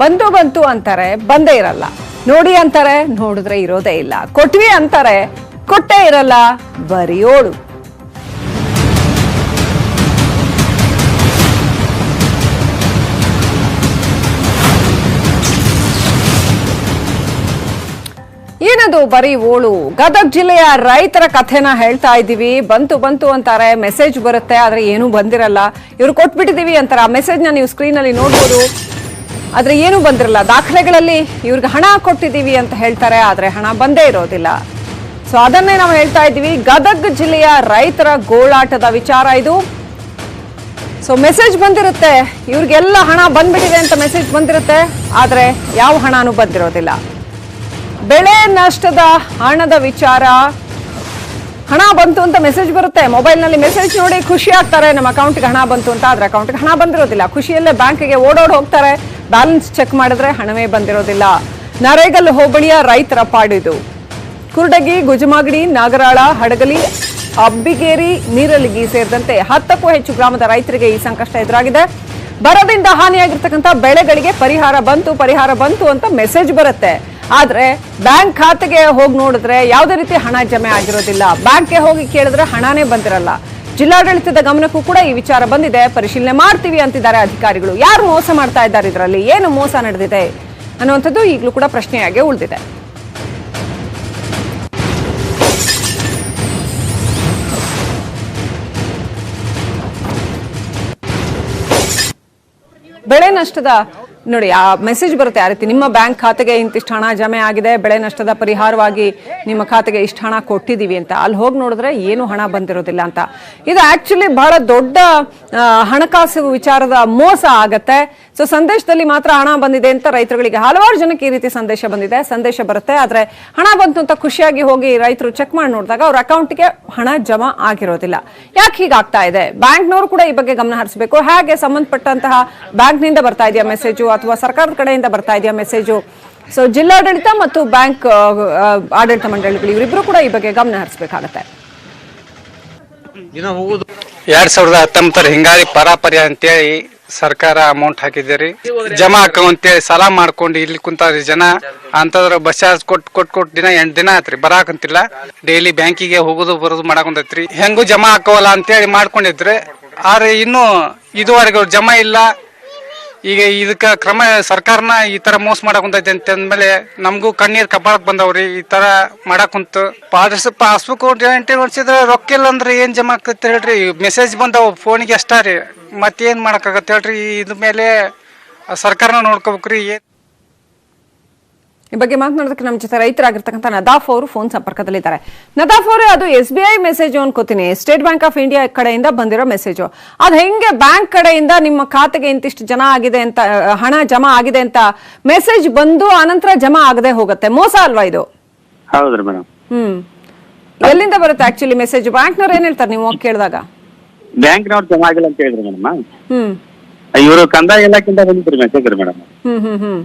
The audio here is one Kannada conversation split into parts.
ಬಂತು ಬಂತು ಅಂತಾರೆ, ಬಂದೇ ಇರಲ್ಲ. ನೋಡಿ ಅಂತಾರೆ, ನೋಡಿದ್ರೆ ಇರೋದೇ ಇಲ್ಲ. ಕೊಟ್ವಿ ಅಂತಾರೆ, ಕೊಟ್ಟೇ ಇರಲ್ಲ ಬರಿಯೋಳು ಏನದು ಬರೀ ಓಳು? ಗದಗ ಜಿಲ್ಲೆಯ ರೈತರ ಕಥೆನ ಹೇಳ್ತಾ ಇದ್ದೀವಿ. ಬಂತು ಬಂತು ಅಂತಾರೆ ಮೆಸೇಜ್ ಬರುತ್ತೆ, ಆದ್ರೆ ಏನೂ ಬಂದಿರಲ್ಲ. ಇವ್ರು ಕೊಟ್ಬಿಟ್ಟಿದೀವಿ ಅಂತಾರೆ. ಆ ಮೆಸೇಜ್ನ ನೀವು ಸ್ಕ್ರೀನಲ್ಲಿ ನೋಡ್ಬೋದು. ಆದ್ರೆ ಏನೂ ಬಂದಿರಲ್ಲ. ದಾಖಲೆಗಳಲ್ಲಿ ಇವ್ರಿಗೆ ಹಣ ಕೊಟ್ಟಿದ್ದೀವಿ ಅಂತ ಹೇಳ್ತಾರೆ, ಆದ್ರೆ ಹಣ ಬಂದೇ ಇರೋದಿಲ್ಲ. ಸೊ ಅದನ್ನೇ ನಾವು ಹೇಳ್ತಾ ಇದ್ದೀವಿ. ಗದಗ ಜಿಲ್ಲೆಯ ರೈತರ ಗೋಳಾಟದ ವಿಚಾರ ಇದು. ಸೊ ಮೆಸೇಜ್ ಬಂದಿರುತ್ತೆ. ಇವ್ರಿಗೆಲ್ಲ ಹಣ ಬಂದ್ಬಿಟ್ಟಿದೆ ಅಂತ ಮೆಸೇಜ್ ಬಂದಿರುತ್ತೆ, ಆದ್ರೆ ಯಾವ ಹಣನೂ ಬಂದಿರೋದಿಲ್ಲ. ಬೆಳೆ ನಷ್ಟದ ಹಣದ ವಿಚಾರ. ಹಣ ಬಂತು ಅಂತ ಮೆಸೇಜ್ ಬರುತ್ತೆ. ಮೊಬೈಲ್ನಲ್ಲಿ ಮೆಸೇಜ್ ನೋಡಿ ಖುಷಿ ಆಗ್ತಾರೆ. ನಮ್ಮ ಅಕೌಂಟ್ಗೆ ಹಣ ಬಂತು ಅಂತ ಆದರೆ ಅಕೌಂಟ್ಗೆ ಹಣ ಬಂದಿರೋದಿಲ್ಲ. ಖುಷಿಯಲ್ಲೇ ಬ್ಯಾಂಕಿಗೆ ಓಡೋಡ್ ಹೋಗ್ತಾರೆ. ಬ್ಯಾಲೆನ್ಸ್ ಚೆಕ್ ಮಾಡಿದ್ರೆ ಹಣವೇ ಬಂದಿರೋದಿಲ್ಲ. ನರೇಗಲ್ ಹೋಬಳಿಯ ರೈತರ ಪಾಡಿದು. ಕುರುಡಗಿ, ಗುಜಮಾಗಡಿ, ನಾಗರಾಳ, ಹಡಗಲಿ, ಅಬ್ಬಿಗೇರಿ, ನೀರಲಿಗಿ ಸೇರಿದಂತೆ ಹತ್ತಕ್ಕೂ ಹೆಚ್ಚು ಗ್ರಾಮದ ರೈತರಿಗೆ ಈ ಸಂಕಷ್ಟ ಎದುರಾಗಿದೆ. ಬರದಿಂದ ಹಾನಿಯಾಗಿರ್ತಕ್ಕಂಥ ಬೆಳೆಗಳಿಗೆ ಪರಿಹಾರ ಬಂತು ಪರಿಹಾರ ಬಂತು ಅಂತ ಮೆಸೇಜ್ ಬರುತ್ತೆ. ಆದ್ರೆ ಬ್ಯಾಂಕ್ ಖಾತೆಗೆ ಹೋಗಿ ನೋಡಿದ್ರೆ ಯಾವುದೇ ರೀತಿ ಹಣ ಜಮೆ ಆಗಿರೋದಿಲ್ಲ. ಬ್ಯಾಂಕ್ಗೆ ಹೋಗಿ ಕೇಳಿದ್ರೆ ಹಣನೇ ಬಂದಿರಲ್ಲ. ಜಿಲ್ಲಾಡಳಿತದ ಗಮನಕ್ಕೂ ಕೂಡ ಈ ವಿಚಾರ ಬಂದಿದೆ. ಪರಿಶೀಲನೆ ಮಾಡ್ತೀವಿ ಅಂತಿದ್ದಾರೆ ಅಧಿಕಾರಿಗಳು. ಯಾರು ಮೋಸ ಮಾಡ್ತಾ ಇದ್ದಾರೆ ಇದರಲ್ಲಿ? ಏನು ಮೋಸ ನಡೆದಿದೆ ಅನ್ನುವಂಥದ್ದು ಈಗಲೂ ಕೂಡ ಪ್ರಶ್ನೆಯಾಗಿ ಉಳಿದಿದೆ. ಬೆಳೆ ನಷ್ಟದ ನೋಡಿ, ಆ ಮೆಸೇಜ್ ಬರುತ್ತೆ ಆ ರೀತಿ. ನಿಮ್ಮ ಬ್ಯಾಂಕ್ ಖಾತೆಗೆ ಇಂತಿಷ್ಟು ಹಣ ಜಮೆ ಆಗಿದೆ, ಬೆಳೆ ನಷ್ಟದ ಪರಿಹಾರವಾಗಿ ನಿಮ್ಮ ಖಾತೆಗೆ ಇಷ್ಟು ಹಣ ಕೊಟ್ಟಿದ್ದೀವಿ ಅಂತ. ಅಲ್ಲಿ ಹೋಗಿ ನೋಡಿದ್ರೆ ಏನು ಹಣ ಬಂದಿರೋದಿಲ್ಲ ಅಂತ. ಇದು ಆಕ್ಚುಲಿ ಬಹಳ ದೊಡ್ಡ ಹಣಕಾಸು ವಿಚಾರದ ಮೋಸ ಆಗತ್ತೆ. ಸೊ ಸಂದೇಶದಲ್ಲಿ ಮಾತ್ರ ಹಣ ಬಂದಿದೆ ಅಂತ ರೈತರುಗಳಿಗೆ ಹಲವಾರು ಜನಕ್ಕೆ ಈ ರೀತಿ ಸಂದೇಶ ಬಂದಿದೆ. ಸಂದೇಶ ಬರುತ್ತೆ, ಆದರೆ ಹಣ ಬಂತು ಅಂತ ಖುಷಿಯಾಗಿ ಹೋಗಿ ರೈತರು ಚೆಕ್ ಮಾಡಿ ನೋಡಿದಾಗ ಅವ್ರ ಅಕೌಂಟ್ಗೆ ಹಣ ಜಮಾ ಆಗಿರೋದಿಲ್ಲ. ಯಾಕೆ ಹೀಗಾಗ್ತಾ ಇದೆ? ಬ್ಯಾಂಕ್ನವರು ಕೂಡ ಈ ಬಗ್ಗೆ ಗಮನ ಹರಿಸಬೇಕು. ಹಾಗೆ ಸಂಬಂಧಪಟ್ಟಂತಹ ಬ್ಯಾಂಕ್ನಿಂದ ಬರ್ತಾ ಇದೆಯಾ ಮೆಸೇಜು ಅಥವಾ ಸರ್ಕಾರದ ಕಡೆಯಿಂದ ಬರ್ತಾ ಇದೆಯಾ ಮೆಸೇಜು? ಸೊ ಜಿಲ್ಲಾಡಳಿತ ಮತ್ತು ಬ್ಯಾಂಕ್ ಆಡಳಿತ ಮಂಡಳಿಗಳು ಇವರಿಬ್ರು ಕೂಡ ಈ ಬಗ್ಗೆ ಗಮನ ಹರಿಸಬೇಕಾಗತ್ತೆ. ಎರಡ್ ಸಾವಿರದ ಹತ್ತೊಂಬತ್ತರ ಹಿಂಗಾರಿ ಪರಾಪರಿ ಅಂತೇಳಿ ಸರ್ಕಾರ ಅಮೌಂಟ್ ಹಾಕಿದ್ದೀರಿ. ಜಮಾ ಅಂತೇಳಿ ಸಾಲ ಮಾಡ್ಕೊಂಡು ಇಲ್ಲಿ ಕುಂತಾರಿ ಜನ. ಅಂತದ್ರ ಬಸ್ ಚಾರ್ಜ್ ಕೊಟ್ಟು ಕೊಟ್ಟು ಕೊಟ್ಟು ದಿನ ಎಂಟು ದಿನ ಆತ್ರಿ, ಬರಾಕಂತಿಲ್ಲ. ಡೈಲಿ ಬ್ಯಾಂಕಿಗೆ ಹೋಗೋದು, ಬರೋದು ಮಾಡಾಕುಂತೈತ್ರಿ. ಹೆಂಗೂ ಜಮಾ ಹಾಕೋವಲ್ಲ ಅಂತೇಳಿ ಮಾಡ್ಕೊಂಡಿದ್ರೆ. ಆದ್ರೆ ಇನ್ನು ಇದುವರೆಗೂ ಜಮಾ ಇಲ್ಲ. ಈಗ ಇದಕ್ಕ ಕ್ರಮ ಸರ್ಕಾರನ ಈ ತರ ಮೋಸ ಮಾಡಾಕುಂತೈತಿ ಅಂತ ಅಂದ್ಮೇಲೆ ನಮಗೂ ಕಣ್ಣೀರ್ ಕಬ್ಬಾಳಕ್ ಬಂದವ್ರಿ. ಈ ತರ ಮಾಡಾಕ್ ಕುಂತು. ಪಾಸ್ ಪಾಸ್ಬುಕ್ ಎಂಟ್ರಿ ಹೊಡ್ಸಿದ್ರೆ ರೊಕ್ಕ ಇಲ್ಲ ಅಂದ್ರೆ ಏನ್ ಜಮಾ ಆಗ್ತೈತೆ ಹೇಳ್ರಿ. ಮೆಸೇಜ್ ಬಂದವು ಫೋನಿಗೆ ಅಷ್ಟ ರೀ. ಮತ್ತೇನ್ ಮಾಡಕ್ಕಾಗತ್ತೆ ಹೇಳ್ರಿ. ಇದ್ ಮೇಲೆ ಸರ್ಕಾರನ ನೋಡ್ಕೋಬೇಕ್ರಿ. ಈ ಬಗ್ಗೆ ಮಾತನಾಡೋದಕ್ಕೆ ನಮ್ಮ ಜೊತೆ ರೈತರಾಗಿರ್ತಕ್ಕಂಥ ನದಾಫ್ ಅವರು ಫೋನ್ ಸಂಪರ್ಕದಲ್ಲಿದ್ದಾರೆ. ನದಾಫ್ ಅವರು ಅದು ಎಸ್ ಬಿ ಐ ಮೆಸೇಜ್ ಅನ್ಕೋತೀನಿ ಸ್ಟೇಟ್ ಬ್ಯಾಂಕ್ ಆಫ್ ಇಂಡಿಯಾ ಕಡೆಯಿಂದ ಬಂದಿರೋ ಮೆಸೇಜ್ ಅದು ಹೆಂಗೆ ಬ್ಯಾಂಕ್ ಕಡೆಯಿಂದ ನಿಮ್ಮ ಖಾತೆಗೆ ಇಂತಿಷ್ಟು ಜನ ಆಗಿದೆ ಅಂತ ಹಣ ಜಮಾ ಆಗಿದೆ ಅಂತ ಮೆಸೇಜ್ ಬಂದು ಆನಂತರ ಜಮಾ ಆಗದೆ ಹೋಗುತ್ತೆ. ಮೋಸ ಅಲ್ವಾ ಇದು? ಹೌದ್ರಿ ಮೇಡಮ್ ಹ್ಮ್. ಎಲ್ಲಿಂದ ಬರುತ್ತೆ ಆಕ್ಚುಲಿ ಮೆಸೇಜ್ ಬ್ಯಾಂಕ್ನವ್ರು ಏನ್ ಹೇಳ್ತಾರೆ ನೀವು ಹೋಗಿ ಕೇಳಿದಾಗ? ಬ್ಯಾಂಕ್ನವ್ರು ಜಮಾ ಆಗಿಲ್ಲ ಅಂತ ಹೇಳಿದ್ರಿ ಮೇಡಮ್ ಹ್ಮ್. ಇವರು ಕಂದಾಯ ಇಲಾಖೆಯಿಂದ ಬಂದಿದ್ರಿ ಮೆಸೇಜ್ ರೀ ಮೇಡಮ್ ಹ್ಮ್ ಹ್ಮ್ ಹ್ಮ್.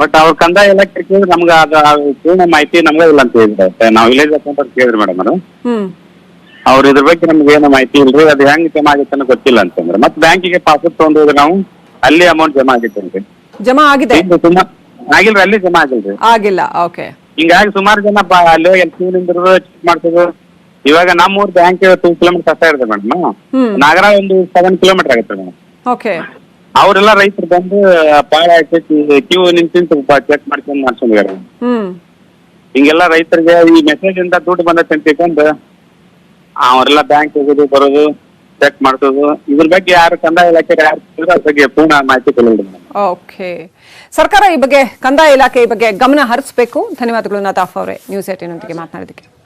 ಬಟ್ ಅವ್ರ ಕಂದಾಯ ಇಲಾಖೆ ಕೇಳಿದ್ರೆ ನಮ್ಗೆ ಅದ ಪೂರ್ಣ ಮಾಹಿತಿ ನಮ್ಗೆ ಇಲ್ಲ ಅಂತ ಹೇಳಿದ್ರೆ ನಾವು ವಿಲೇಜ್ ಅಕೌಂಟ್ ಅವ್ರು ಕೇಳಿದ್ರಿ ಮೇಡಮ್ ಅವರು. ಹ್ಮ್. ಅವ್ರ ಇದ್ರ ಬಗ್ಗೆ ನಮ್ಗೆ ಏನು ಮಾಹಿತಿ ಇಲ್ರಿ. ಅದು ಹೆಂಗ್ ಜಮಾ ಆಗಿತ್ತು ಅನ್ನೋ ಗೊತ್ತಿಲ್ಲ ಅಂತಂದ್ರೆ ಮತ್ತೆ ಬ್ಯಾಂಕಿಗೆ ಪಾಸ್ಬುಕ್ ತಗೊಂಡೋದ್ರೆ ನಾವು ಅಲ್ಲಿ ಅಮೌಂಟ್ ಜಮಾ ಆಗಿತ್ತೇನ್ರಿ ಜಮಾ ಆಗಿದೆ? ಈಗ ಸುಮಾರು ಆಗಿಲ್ರಿ ಅಲ್ಲಿ ಜಮಾ ಆಗಿಲ್ರಿ. ಆಗಿಲ್ಲ ಓಕೆ ಹಿಂಗಾಗಿ ಸುಮಾರು ಜನ ಬ- ಅಲ್ಲಿ ಹೋಗಿ ಸಿ ಚೆಕ್ ಮಾಡ್ಸೋದು ಇವಾಗ ನಮ್ಮೂರ್ ಬ್ಯಾಂಕ್ ಟೂ ಕಿಲೋಮೀಟರ್ ಕಷ್ಟ ಇರುತ್ತೆ ಮೇಡಮ್ ಹ್ಮ್. ನಾಗರ ಒಂದು ಸೆವೆನ್ ಕಿಲೋಮೀಟರ್ ಆಗುತ್ತೆ ಮೇಡಮ್ ಓಕೆ ಅವರೆಲ್ಲ ರೈತರು ಬಂದು ಪಾಳ ಕ್ಯೂ ನಿಂತು ಚೆಕ್ ಮಾಡ್ಕೊಂಡು ಮಾಡ್ಕೊಂಡಿದ್ದಾರೆ ಹ್ಮ್. ಹಿಂಗೆಲ್ಲ ರೈತರಿಗೆ ಈ ಮೆಸೇಜ್ ಇಂದ ದುಡ್ಡು ಬಂದೈತೆ ಅಂತ ತಿಳ್ಕೊಂಡು ಅವರೆಲ್ಲ ಬ್ಯಾಂಕ್ ಹೋಗೋದು ಬರೋದು ಚೆಕ್ ಮಾಡ್ಸೋದು. ಇದ್ರ ಬಗ್ಗೆ ಯಾರು ಕಂದಾಯ ಇಲಾಖೆ ಯಾರು ಅದ್ರ ಬಗ್ಗೆ ಪೂರ್ಣ ಮಾಹಿತಿ ಕೊಡೋದು ಓಕೆ. ಸರ್ಕಾರ ಈ ಬಗ್ಗೆ ಕಂದಾಯ ಇಲಾಖೆ ಈ ಬಗ್ಗೆ ಗಮನ ಹರಿಸಬೇಕು. ಧನ್ಯವಾದಗಳು ನಾಥಾಫ್ ಅವರೇ. ನ್ಯೂಸ್ ಏಟಿನೊಂದಿಗೆ ಮಾತನಾಡಿದ್ದಕ್ಕೆ.